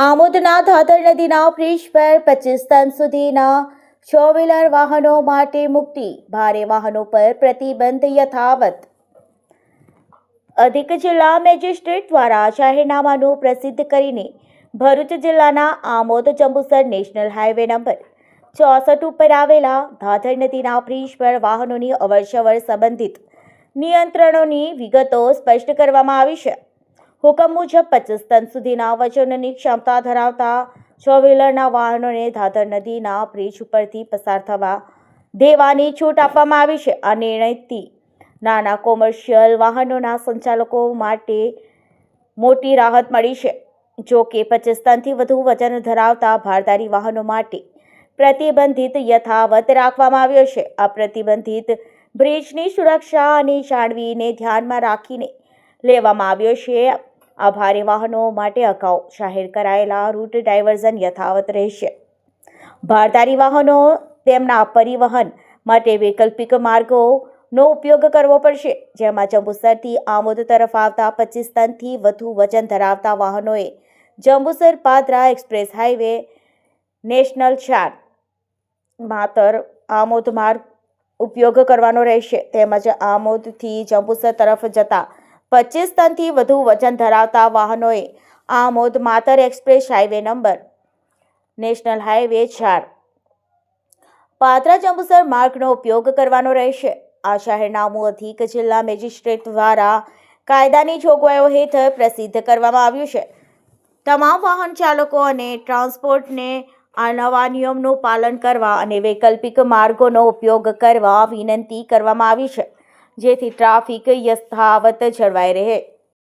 આમોદના ધાધર નદીના બ્રિજ પર પચીસ ટન સુધીના છ વ્હીલર વાહનો માટે મુક્તિ. ભારે વાહનો પર પ્રતિબંધ યથાવત. અધિક જિલ્લા મેજિસ્ટ્રેટ દ્વારા જાહેરનામાનું પ્રસિદ્ધ કરીને ભરૂચ જિલ્લાના Amod Jambusar national highway number ચોસઠ ઉપર આવેલા ધાધર નદીના બ્રિજ પર વાહનોની અવરજવર સંબંધિત નિયંત્રણોની વિગતો સ્પષ્ટ કરવામાં આવી છે. હુકમ મુજબ પચીસ ટન સુધીના વજનની ક્ષમતા ધરાવતા છ વ્હીલરના વાહનોને ધાધર નદીના બ્રિજ ઉપરથી પસાર થવા દેવાની છૂટ આપવામાં આવી છે. આ નિર્ણયથી નાના કોમર્શિયલ વાહનોના સંચાલકો માટે મોટી રાહત મળી છે. જો કે પચીસ ટનથી વધુ વજન ધરાવતા ભારદારી વાહનો માટે પ્રતિબંધિત યથાવત રાખવામાં આવ્યો છે. આ પ્રતિબંધિત બ્રિજની સુરક્ષા અને જાળવીને ધ્યાનમાં રાખીને લેવામાં આવ્યો છે. આ ભારે વાહનો માટે અગાઉ જાહેર કરાયેલા રૂટ ડાયવર્ઝન યથાવત રહેશે. ભારદારી વાહનો તેમના પરિવહન માટે વૈકલ્પિક માર્ગોનો ઉપયોગ કરવો પડશે, જેમાં જંબુસરથી આમોદ તરફ આવતા પચીસ ટનથી વધુ વજન ધરાવતા વાહનોએ Jambusar Padra express highway, national ચાર, માતર આમોદ માર્ગ ઉપયોગ કરવાનો રહેશે. તેમજ આમોદથી જંબુસર તરફ જતા પચીસ ટનથી વધુ વજન ધરાવતા વાહનોએ Amod Matar express highway number, national highway ચાર. પાત્રા જંબુસર માર્ગનો ઉપયોગ કરવાનો રહેશે. આ જાહેરનામું અધિક જિલ્લા મેજિસ્ટ્રેટ દ્વારા કાયદાની જોગવાઈઓ હેઠળ પ્રસિદ્ધ કરવામાં આવ્યું છે. તમામ વાહન ચાલકો અને ટ્રાન્સપોર્ટને આ નવા નિયમનું પાલન કરવા અને વૈકલ્પિક માર્ગોનો ઉપયોગ કરવા વિનંતી કરવામાં આવી છે. જેથી ટ્રાફિક યથાવત જળવાઈ રહે.